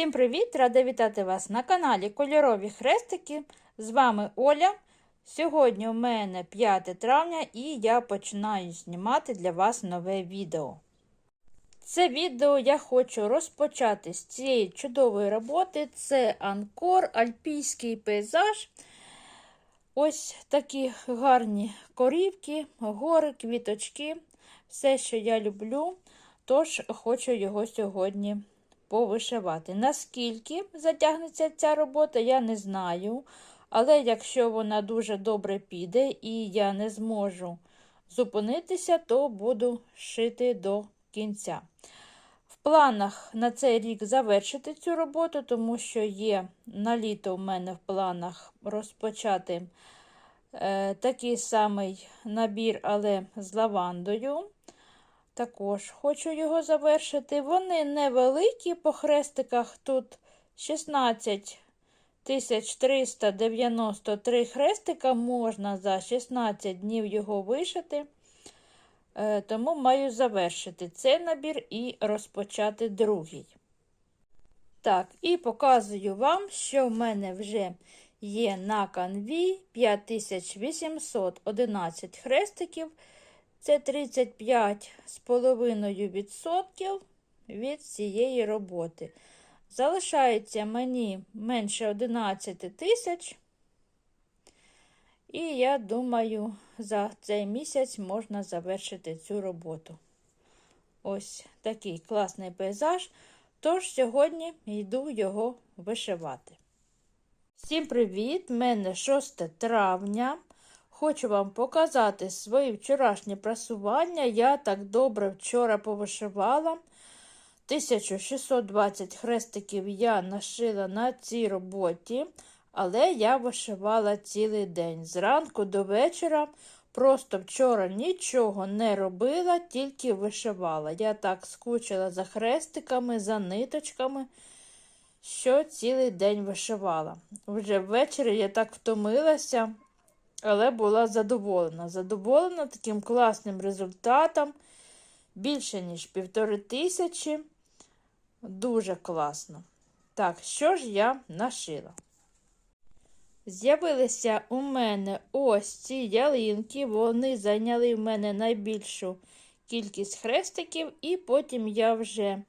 Всім привіт! Рада вітати вас на каналі Кольорові Хрестики. З вами Оля. Сьогодні у мене 5 травня і я починаю знімати для вас нове відео. Це відео я хочу розпочати з цієї чудової роботи. Це анкор, альпійський пейзаж. Ось такі гарні корівки, гори, квіточки. Все, що я люблю, тож хочу його сьогодні повишивати. Наскільки затягнеться ця робота, я не знаю. Але якщо вона дуже добре піде і я не зможу зупинитися, то буду шити до кінця. В планах на цей рік завершити цю роботу, тому що є на літо в мене в планах розпочати е, такий самий набір, але з лавандою. Також хочу його завершити. Вони невеликі по хрестиках. Тут 16 393 хрестика можна за 16 днів його вишити. Е, тому маю завершити цей набір і розпочати другий. Так, і показую вам, що в мене вже є на канві 5811 хрестиків. Це 35,5% від цієї роботи. Залишається мені менше 11 тисяч. І я думаю, за цей місяць можна завершити цю роботу. Ось такий класний пейзаж. Тож сьогодні йду його вишивати. Всім привіт! У мене 6 травня. Хочу вам показати свої вчорашні прасування. Я так добре вчора повишивала. 1620 хрестиків я нашила на цій роботі, але я вишивала цілий день. Зранку до вечора. Просто вчора нічого не робила, тільки вишивала. Я так скучила за хрестиками, за ниточками, що цілий день вишивала. Вже ввечері я так втомилася, але була задоволена. Задоволена таким класним результатом. Більше, ніж півтори тисячі. Дуже класно. Так, що ж я нашила? З'явилися у мене ось ці ялинки, вони зайняли в мене найбільшу кількість хрестиків, і потім я вже е,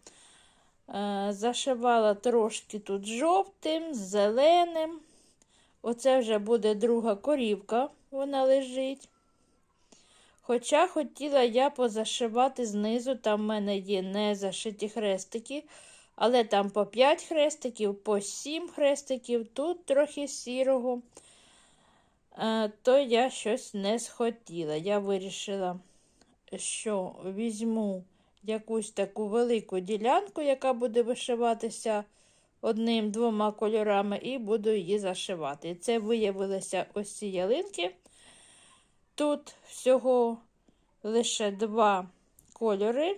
зашивала трошки тут жовтим, зеленим. Оце вже буде друга корівка, вона лежить. Хоча хотіла я позашивати знизу, там в мене є не зашиті хрестики, але там по 5 хрестиків, по 7 хрестиків, тут трохи сірого, е, то я щось не схотіла. Я вирішила, що візьму якусь таку велику ділянку, яка буде вишиватися одним-двома кольорами, і буду її зашивати. Це виявилися ось ці ялинки. Тут всього лише два кольори,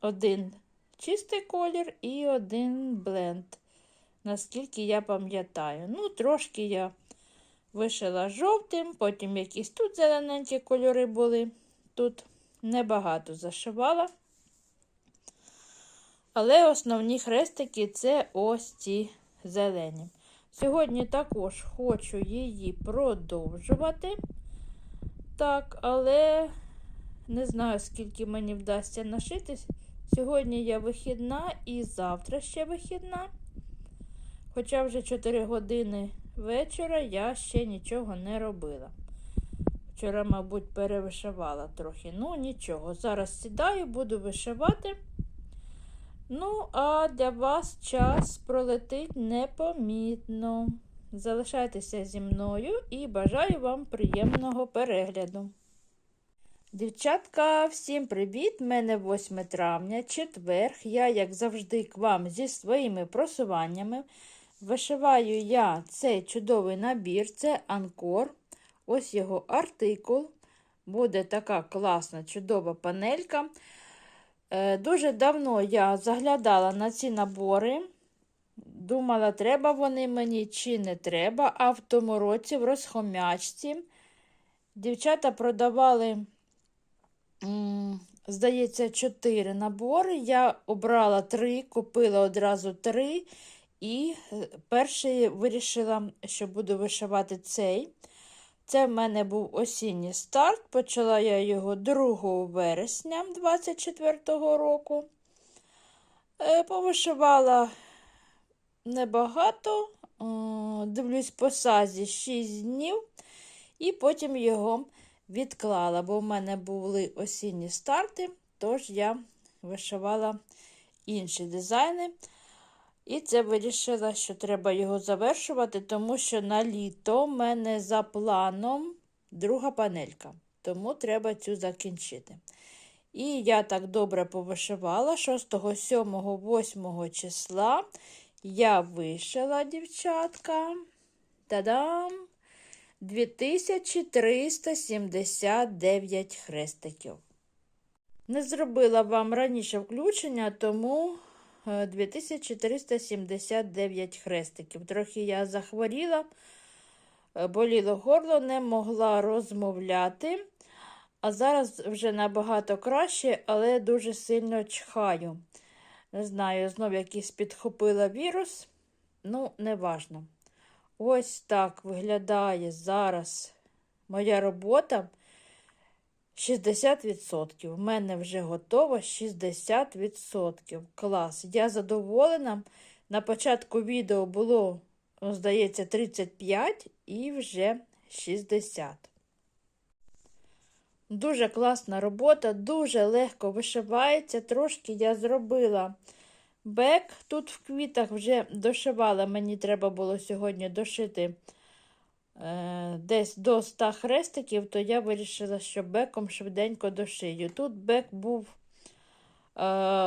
один чистий колір і один бленд, наскільки я пам'ятаю. Ну, трошки я вишила жовтим, потім якісь тут зелененькі кольори були. Тут небагато зашивала. Але основні хрестики це ось ці зелені. Сьогодні також хочу її продовжувати. Так, але не знаю, скільки мені вдасться нашити. Сьогодні я вихідна і завтра ще вихідна. Хоча вже 4 години вечора я ще нічого не робила. Вчора, мабуть, перевишивала трохи. Ну, нічого. Зараз сідаю, буду вишивати. Ну, а для вас час пролетить непомітно. Залишайтеся зі мною і бажаю вам приємного перегляду. Дівчатка, всім привіт! Мене 8 травня, четверг. Я, як завжди, к вам зі своїми просуваннями. Вишиваю я цей чудовий набір, це анкор. Ось його артикул. Буде така класна, чудова панелька. Е, дуже давно я заглядала на ці набори. Думала, треба вони мені чи не треба, а в тому році в розхомячці дівчата продавали здається, 4 набори. Я обрала 3, купила одразу 3. І е, перший вирішила, що буду вишивати цей. Це в мене був осінній старт. Почала я його 2 вересня 24-го року. Е, Повишивала небагато, дивлюсь, по сазі 6 днів, і потім його відклала, бо в мене були осінні старти, тож я вишивала інші дизайни. І це вирішила, що треба його завершувати, тому що на літо в мене за планом друга панелька. Тому треба цю закінчити. І я так добре повишивала 6, 7, 8 числа. Я вишила, дівчатка. Та-дам! 2379 хрестиків. Не зробила вам раніше включення, тому 2479 хрестиків. Трохи я захворіла, е, боліло горло, не могла розмовляти. А зараз вже набагато краще, але дуже сильно чхаю. Не знаю, знов якийсь підхопила вірус. Ну, неважно. Ось так виглядає зараз моя робота. 60%. У мене вже готово 60%. Клас. Я задоволена. На початку відео було, здається, 35 і вже 60. Дуже класна робота, дуже легко вишивається. Трошки я зробила бек. Тут в квітах вже дошивала, мені треба було сьогодні дошити десь до 100 хрестиків, то я вирішила, що беком швиденько дошию. Тут бек був е,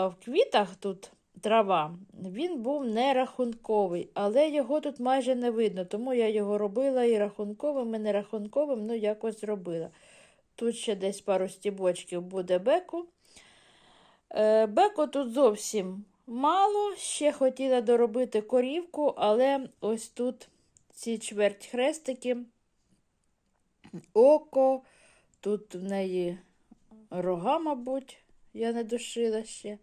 в квітах, тут трава, він був не рахунковий, але його тут майже не видно, тому я його робила і рахунковим, і не рахунковим, ну якось зробила. Тут ще десь пару стібочків буде беку. Е, беку тут зовсім мало. Ще хотіла доробити корівку, але ось тут ці чверть хрестики, око, тут в неї рога, мабуть, я не дошила ще.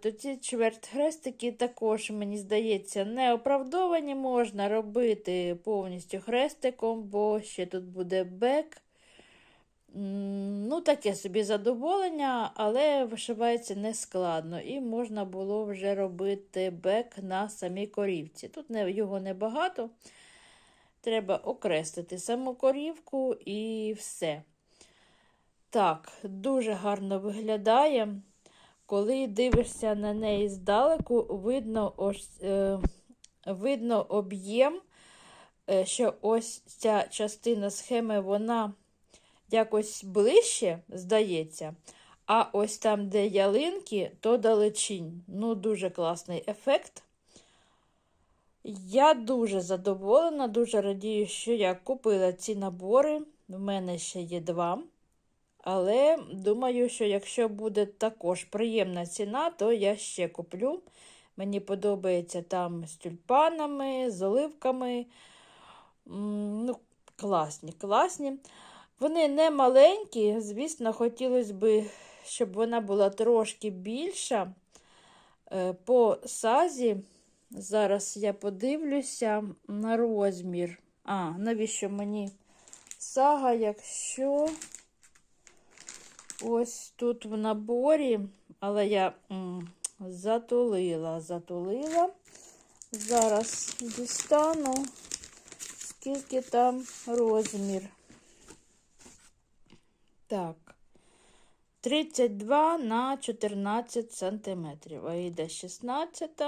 То ці чверть хрестики також, мені здається, не оправдовані можна робити повністю хрестиком, бо ще тут буде бек. Ну, таке собі задоволення, але вишивається нескладно. І можна було вже робити бек на самій корівці. Тут його небагато. Треба окреслити саму корівку і все. Так, дуже гарно виглядає. Коли дивишся на неї здалеку, видно ось, е, видно об'єм, е, що ось ця частина схеми, вона якось ближче, здається. А ось там, де ялинки, то далечінь. Ну, дуже класний ефект. Я дуже задоволена, дуже радію, що я купила ці набори. В мене ще є два. Але думаю, що якщо буде також приємна ціна, то я ще куплю. Мені подобається там з тюльпанами, з оливками. Ну, Класні, класні. Вони не маленькі, звісно, хотілося б, щоб вона була трошки більша. Е, по сазі, зараз я подивлюся на розмір. А, навіщо мені сага, якщо ось тут в наборі, але я м, затулила, затулила. Зараз дістану, скільки там розмір. Так, 32 на 14 сантиметрів. А йде 16.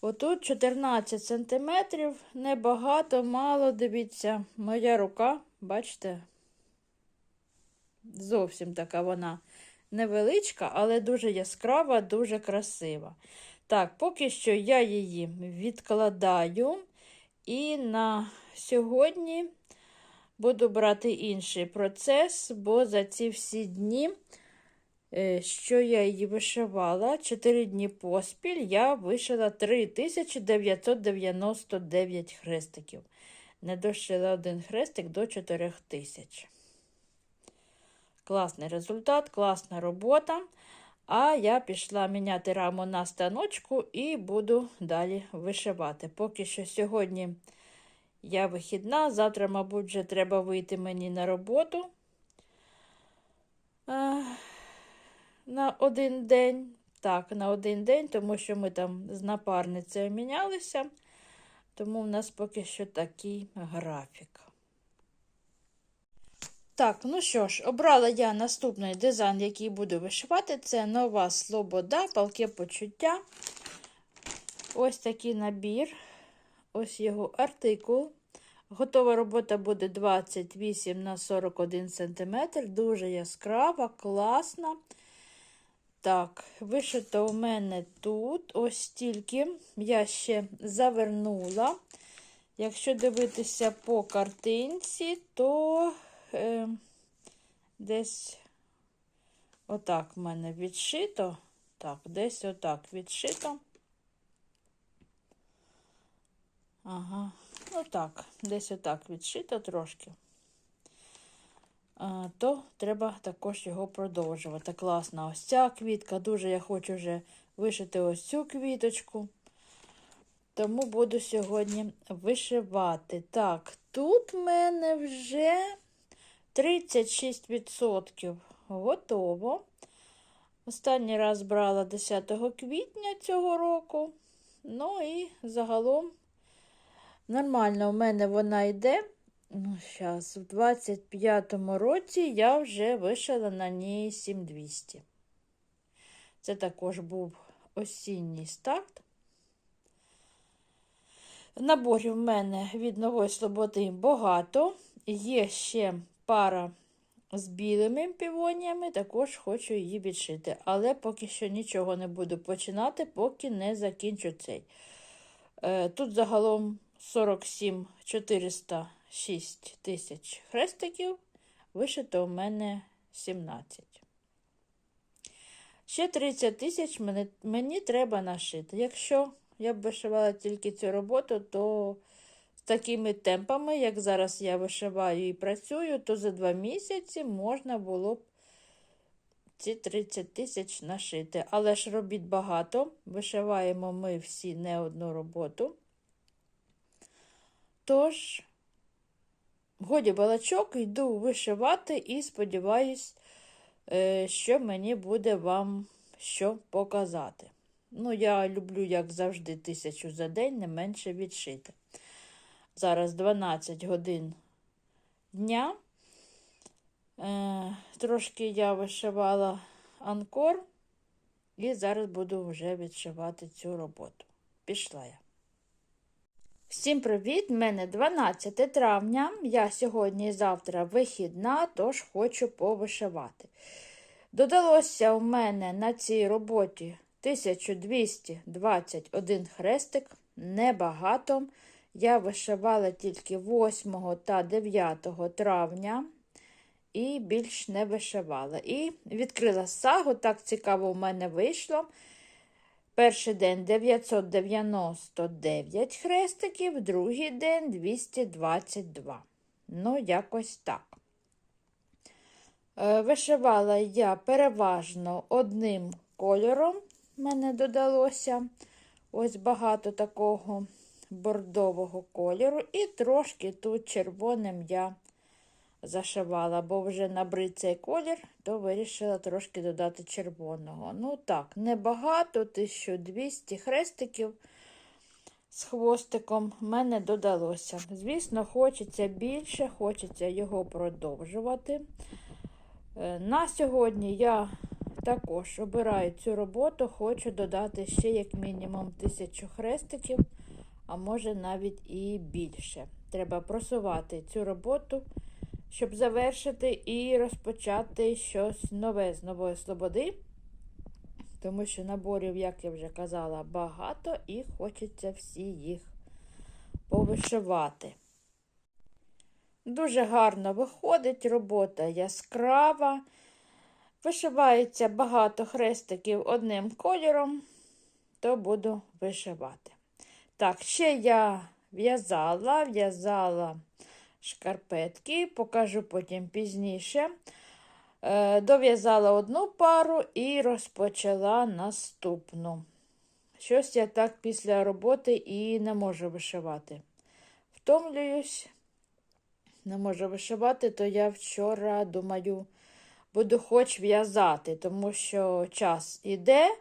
Отут 14 сантиметрів, небагато, мало, дивіться, моя рука, бачите, зовсім така вона невеличка, але дуже яскрава, дуже красива. Так, поки що я її відкладаю. І на сьогодні Буду брати інший процес, бо за ці всі дні, е, що я її вишивала, 4 дні поспіль, я вишила 3999 хрестиків. Не дошила один хрестик до 4000. Класний результат, класна робота. А я пішла міняти раму на станочку і буду далі вишивати. Поки що сьогодні я вихідна, завтра, мабуть, вже треба вийти мені на роботу а, на один день. Так, на один день, тому що ми там з напарницею мінялися, тому в нас поки що такий графік. Так, ну що ж, обрала я наступний дизайн, який буду вишивати. Це нова Слобода, палке почуття. Ось такий набір, ось його артикул. Готова робота буде 28 на 41 см. Дуже яскрава, класна. Так, вишито у мене тут ось стільки. Я ще завернула. Якщо дивитися по картинці, то е, десь отак в мене відшито. Так, десь отак відшито. Ага, ну так, десь отак відшито трошки. То треба також його продовжувати. Класна ось ця квітка. Дуже я хочу вже вишити ось цю квіточку. Тому буду сьогодні вишивати. Так, тут в мене вже 36% готово. Останній раз брала 10 квітня цього року. Ну і загалом нормально у мене вона йде. Ну, зараз, в 25-му році я вже вишила на ній 7200. Це також був осінній старт. Наборів в мене від нової слободи багато. Є ще пара з білими півоніями, також хочу її відшити. Але поки що нічого не буду починати, поки не закінчу цей. Е, тут загалом 47 406 тисяч хрестиків, вишито у мене 17. Ще 30 тисяч мені, мені треба нашити. Якщо я б вишивала тільки цю роботу, то з такими темпами, як зараз я вишиваю і працюю, то за два місяці можна було б ці 30 тисяч нашити. Але ж робіт багато. Вишиваємо ми всі не одну роботу. Тож, годі балачок, йду вишивати і сподіваюсь, е, що мені буде вам що показати. Ну, я люблю, як завжди, тисячу за день, не менше відшити. Зараз 12 годин дня. Е, Трошки я вишивала анкор, і зараз буду вже відшивати цю роботу. Пішла я. Всім привіт! У мене 12 травня. Я сьогодні і завтра вихідна, тож хочу повишивати. Додалося у мене на цій роботі 1221 хрестик, небагато. Я вишивала тільки 8 та 9 травня і більш не вишивала. І відкрила сагу, так цікаво в мене вийшло. Перший день 999 хрестиків, другий день 222. Ну, якось так. Е, вишивала я переважно одним кольором, мене додалося ось багато такого бордового кольору, і трошки тут червоним я зашивала, бо вже набрид цей колір, то вирішила трошки додати червоного. Ну так, небагато, 1200 хрестиків з хвостиком в мене додалося. Звісно, хочеться більше, хочеться його продовжувати. Е, на сьогодні я також обираю цю роботу, хочу додати ще, як мінімум, тисячу хрестиків, а може навіть і більше. Треба просувати цю роботу щоб завершити і розпочати щось нове з нової слободи. Тому що наборів, як я вже казала, багато і хочеться всі їх повишивати. Дуже гарно виходить робота яскрава. Вишивається багато хрестиків одним кольором, то буду вишивати. Так, ще я в'язала, в'язала шкарпетки, покажу потім пізніше. Е, Дов'язала одну пару і розпочала наступну. Щось я так після роботи і не можу вишивати. Втомлююсь, не можу вишивати, то я вчора думаю, буду хоч в'язати, тому що час іде,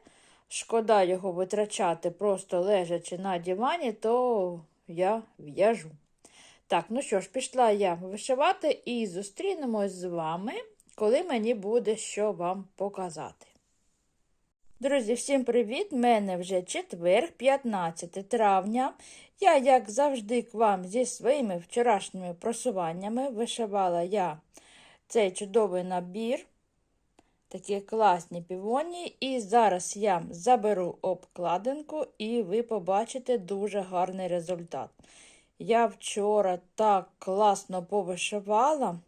шкода його витрачати, просто лежачи на дивані, то я в'яжу. Так, ну що ж, пішла я вишивати і зустрінемось з вами, коли мені буде що вам показати. Друзі, всім привіт! Мене вже четвер, 15 травня. Я, як завжди, к вам зі своїми вчорашніми просуваннями вишивала я цей чудовий набір, такі класні півоні. І зараз я заберу обкладинку, і ви побачите дуже гарний результат. Я вчора так класно повишивала,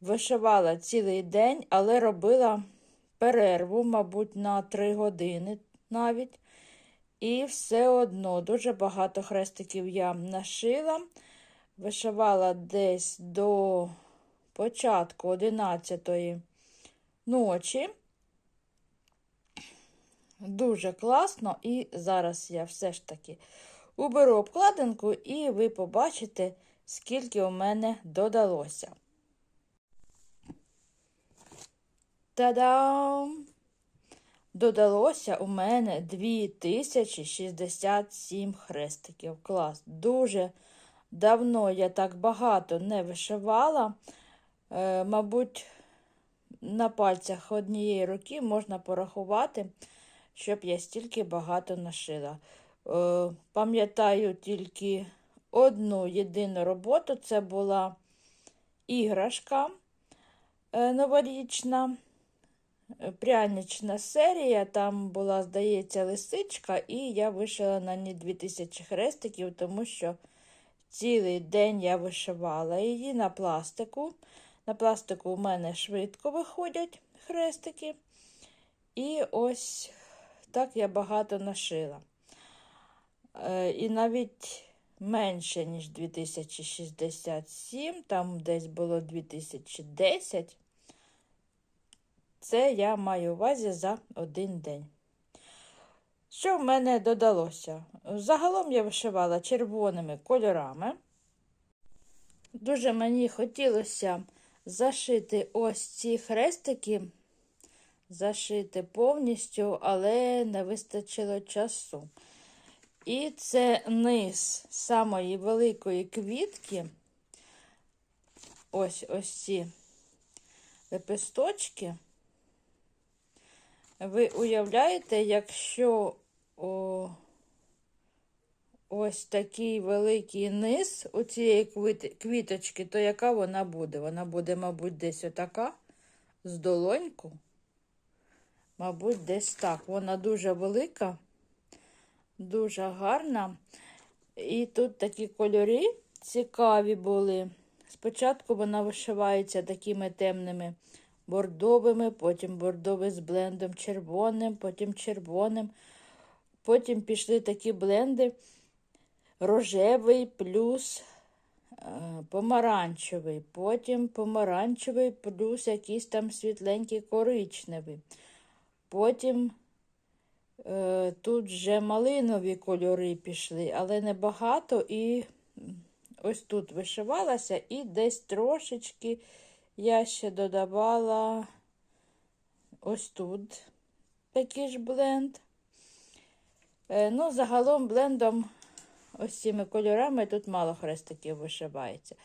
вишивала цілий день, але робила перерву, мабуть, на 3 години навіть. І все одно дуже багато хрестиків я нашила. Вишивала десь до початку 11 ночі. Дуже класно, і зараз я все ж таки уберу обкладинку, і ви побачите, скільки у мене додалося. Та-дам! Додалося у мене 2067 хрестиків. Клас. Дуже давно я так багато не вишивала. Е, мабуть, на пальцях однієї руки можна порахувати, щоб я стільки багато нашила. Е, пам'ятаю тільки одну єдину роботу це була іграшка е, новорічна. Прянична серія, там була, здається, лисичка, і я вишила на ній 2000 хрестиків, тому що цілий день я вишивала її на пластику. На пластику у мене швидко виходять хрестики. І ось так я багато нашила. Е, і навіть менше, ніж 2067, там десь було 2010. Це я маю увазі за один день. Що в мене додалося? Загалом я вишивала червоними кольорами. Дуже мені хотілося зашити ось ці хрестики, зашити повністю, але не вистачило часу. І це низ самої великої квітки. Ось ось ці лепесточки. Ви уявляєте, якщо о, ось такий великий низ у цієї квіточки, то яка вона буде? Вона буде, мабуть, десь отака з долоньку. Мабуть, десь так. Вона дуже велика, дуже гарна. І тут такі кольори цікаві були. Спочатку вона вишивається такими темними бордовими, потім бордовий з блендом червоним, потім червоним. Потім пішли такі бленди рожевий плюс е, помаранчевий, потім помаранчевий плюс якийсь там світленький коричневий. Потім тут вже малинові кольори пішли, але небагато. І ось тут вишивалася і десь трошечки я ще додавала ось тут такий ж бленд. Е, ну, загалом блендом ось цими кольорами тут мало хрестиків вишивається.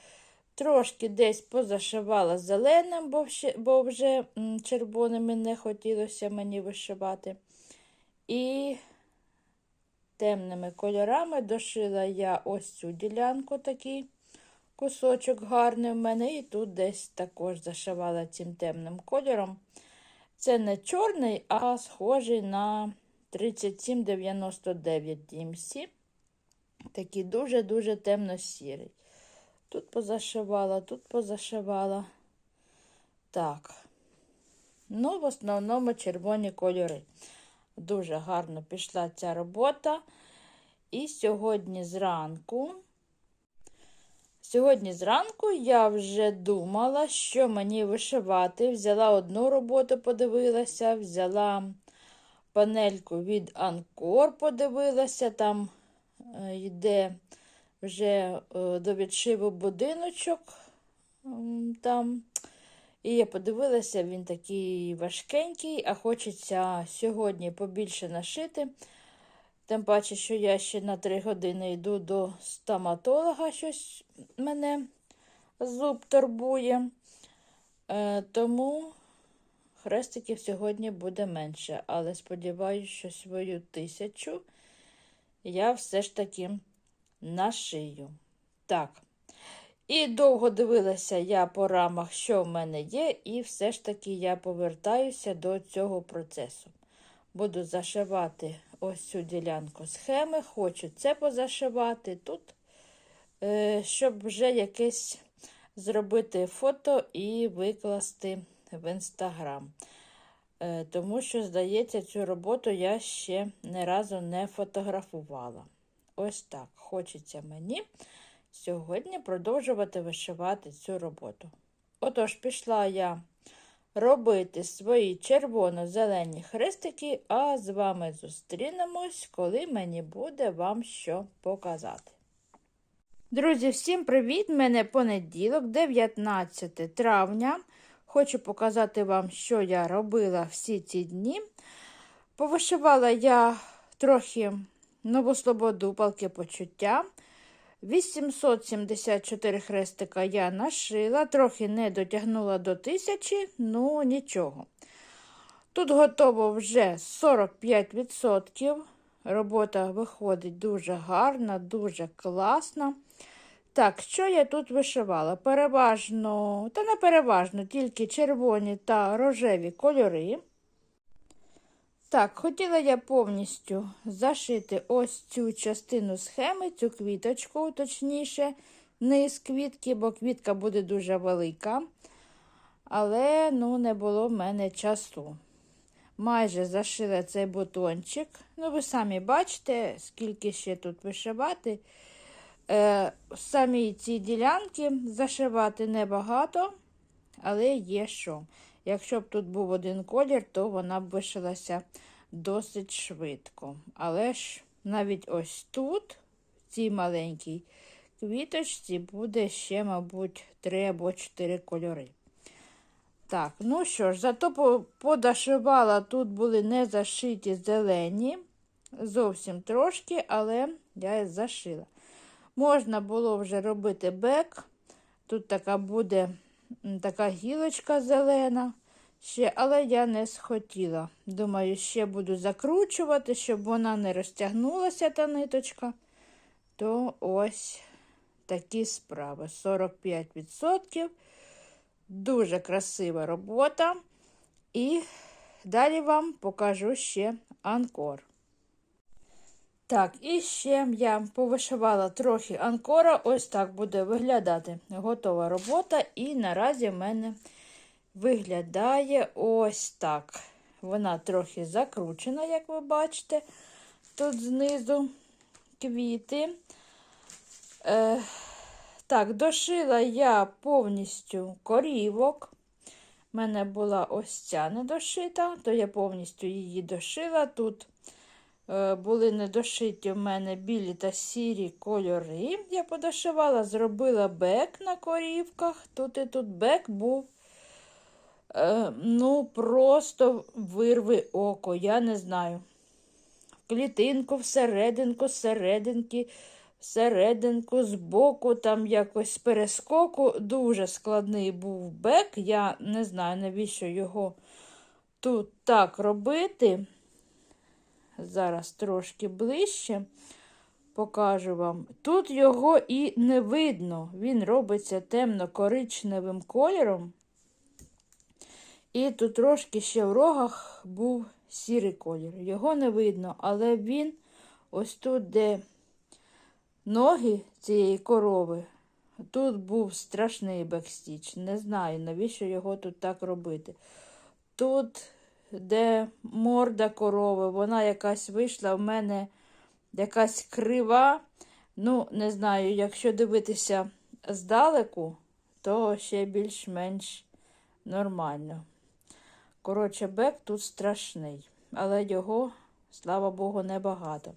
Трошки десь позашивала зеленим, бо вже червоними не хотілося мені вишивати. І темними кольорами дошила я ось цю ділянку такий кусочок гарний в мене, і тут десь також зашивала цим темним кольором. Це не чорний, а схожий на 3799 DMC. Такий дуже-дуже темно-сірий. Тут позашивала, тут позашивала. Так. Ну, в основному червоні кольори. Дуже гарно пішла ця робота. І сьогодні зранку Сьогодні зранку я вже думала, що мені вишивати. Взяла одну роботу, подивилася, взяла панельку від Анкор, подивилася, там е, йде вже е, до відшиву будиночок. Там. І я подивилася, він такий важкенький, а хочеться сьогодні побільше нашити. Тим паче, що я ще на 3 години йду до стоматолога, щось мене зуб турбує. Е, тому хрестиків сьогодні буде менше. Але сподіваюся, що свою тисячу я все ж таки нашию. Так. І довго дивилася я по рамах, що в мене є, і все ж таки я повертаюся до цього процесу. Буду зашивати ось цю ділянку схеми, хочу це позашивати тут, е, щоб вже якесь зробити фото і викласти в інстаграм. Е, Тому що, здається, цю роботу я ще не разу не фотографувала. Ось так. Хочеться мені сьогодні продовжувати вишивати цю роботу. Отож, пішла я робити свої червоно-зелені хрестики, а з вами зустрінемось, коли мені буде вам що показати. Друзі, всім привіт! Мене понеділок, 19 травня. Хочу показати вам, що я робила всі ці дні. Повишивала я трохи нову слободу, палки почуття. 874 хрестика я нашила, трохи не дотягнула до тисячі, ну нічого. Тут готово вже 45%. Робота виходить дуже гарна, дуже класна. Так, що я тут вишивала? Переважно, та не переважно, тільки червоні та рожеві кольори. Так, хотіла я повністю зашити ось цю частину схеми, цю квіточку, точніше, низ квітки, бо квітка буде дуже велика. Але ну, не було в мене часу. Майже зашила цей бутончик. Ну, ви самі бачите, скільки ще тут вишивати. Е, Самі ці ділянки зашивати небагато, але є що. Якщо б тут був один колір, то вона б вишилася досить швидко. Але ж навіть ось тут, в цій маленькій квіточці, буде ще, мабуть, три або чотири кольори. Так, ну що ж, зато подашивала, тут були не зашиті зелені, зовсім трошки, але я зашила. Можна було вже робити бек. Тут така буде така гілочка зелена, ще, але я не схотіла. Думаю, ще буду закручувати, щоб вона не розтягнулася, та ниточка. То ось такі справи. 45%. Дуже красива робота. І далі вам покажу ще анкор. Так, і ще я повишивала трохи анкора. Ось так буде виглядати готова робота. І наразі в мене виглядає ось так. Вона трохи закручена, як ви бачите, тут знизу квіти. Е, Так, дошила я повністю корівок. У мене була ось ця недошита, то я повністю її дошила. Тут були недошиті в мене білі та сірі кольори. Я подошивала, зробила бек на корівках. Тут і тут бек був. Е, ну, просто вирви око, я не знаю. Клітинку, всерединку, серединки, всерединку, збоку, там якось перескоку. Дуже складний був бек. Я не знаю, навіщо його тут так робити. Зараз трошки ближче покажу вам. Тут його і не видно. Він робиться темно-коричневим кольором. І тут трошки ще в рогах був сірий колір. Його не видно, але він ось тут, де ноги цієї корови, тут був страшний бекстіч. Не знаю, навіщо його тут так робити. Тут де морда корови, вона якась вийшла в мене якась крива. Ну, не знаю, якщо дивитися здалеку, то ще більш-менш нормально. Коротше, бек тут страшний, але його, слава Богу, небагато.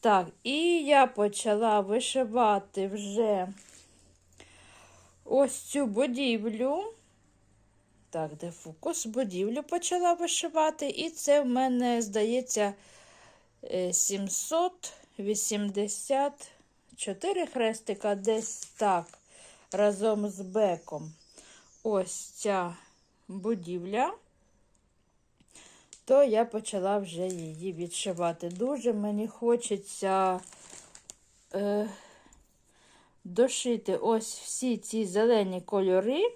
Так, і я почала вишивати вже ось цю будівлю. Так, де фокус? Будівлю почала вишивати, і це в мене, здається, е, 784 хрестика десь так, разом з беком. Ось ця будівля, то я почала вже її відшивати. Дуже мені хочеться е, дошити ось всі ці зелені кольори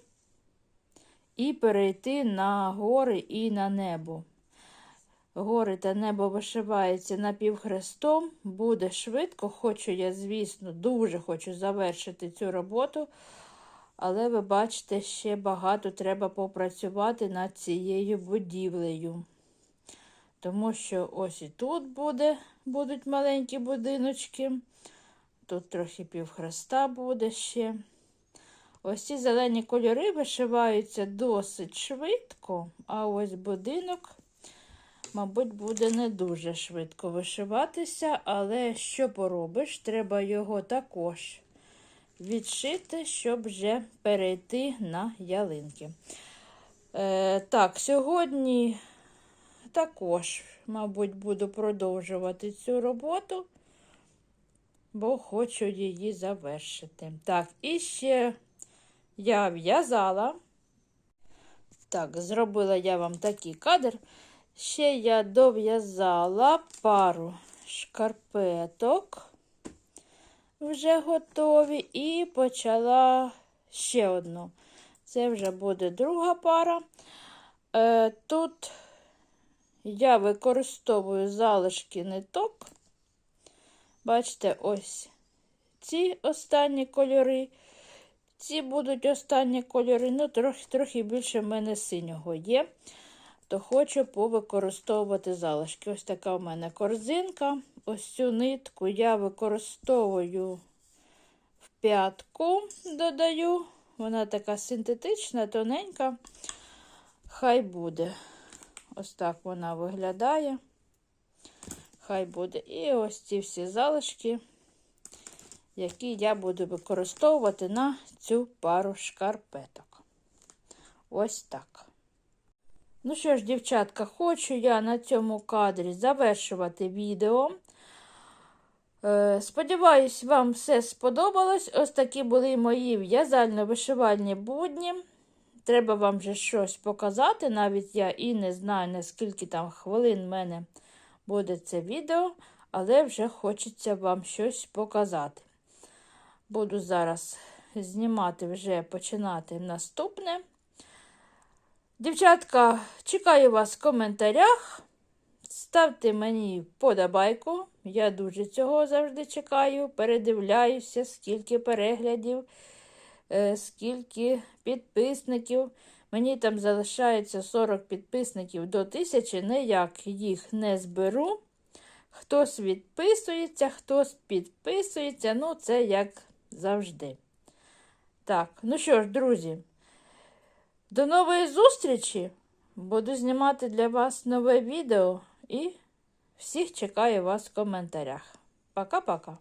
і перейти на гори і на небо. Гори та небо вишивається напівхрестом, буде швидко. Хочу я, звісно, дуже хочу завершити цю роботу. Але ви бачите, ще багато треба попрацювати над цією будівлею. Тому що ось і тут буде, будуть маленькі будиночки. Тут трохи півхреста буде ще. Ось ці зелені кольори вишиваються досить швидко, а ось будинок, мабуть, буде не дуже швидко вишиватися, але що поробиш, треба його також відшити, щоб вже перейти на ялинки. Е, Так, сьогодні також, мабуть, буду продовжувати цю роботу, бо хочу її завершити. Так, і ще я в'язала. Так, зробила я вам такий кадр. Ще я дов'язала пару шкарпеток, вже готові, і почала ще одну. Це вже буде друга пара. Е, Тут я використовую залишки ниток. Бачите, ось ці останні кольори. Ці будуть останні кольори, ну, трохи трохи більше в мене синього є, то хочу повикористовувати залишки. Ось така в мене корзинка. Ось цю нитку я використовую в п'ятку, додаю. Вона така синтетична, тоненька. Хай буде. Ось так вона виглядає. Хай буде. І ось ці всі залишки які я буду використовувати на цю пару шкарпеток. Ось так. Ну що ж, дівчатка, хочу я на цьому кадрі завершувати відео. Е, сподіваюсь, вам все сподобалось. Ось такі були мої в'язально-вишивальні будні. Треба вам вже щось показати. Навіть я і не знаю, наскільки там хвилин в мене буде це відео, але вже хочеться вам щось показати. Буду зараз знімати вже починати наступне. Дівчатка, чекаю вас в коментарях. Ставте мені подобайку. Я дуже цього завжди чекаю. Передивляюся, скільки переглядів, е, скільки підписників. Мені там залишається 40 підписників до тисячі, ніяк їх не зберу. Хтось відписується, хтось підписується. Ну, це як завжди. Так, ну що ж, друзі, до нової зустрічі! Буду знімати для вас нове відео і всіх чекаю вас в коментарях. Пока-пока!